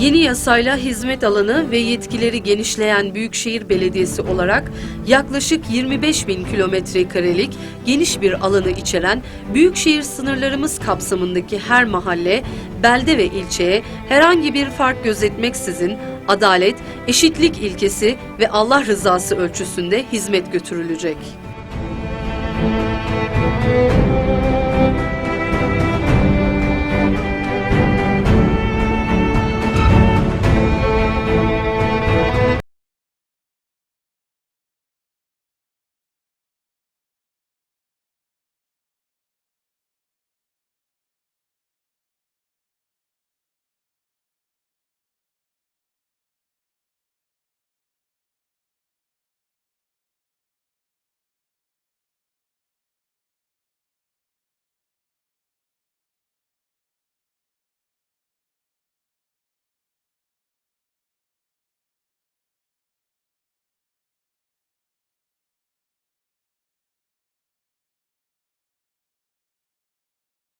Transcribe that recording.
Yeni yasayla hizmet alanı ve yetkileri genişleyen Büyükşehir Belediyesi olarak yaklaşık 25 bin kilometre karelik geniş bir alanı içeren Büyükşehir sınırlarımız kapsamındaki her mahalle, belde ve ilçeye herhangi bir fark gözetmeksizin adalet, eşitlik ilkesi ve Allah rızası ölçüsünde hizmet götürülecek.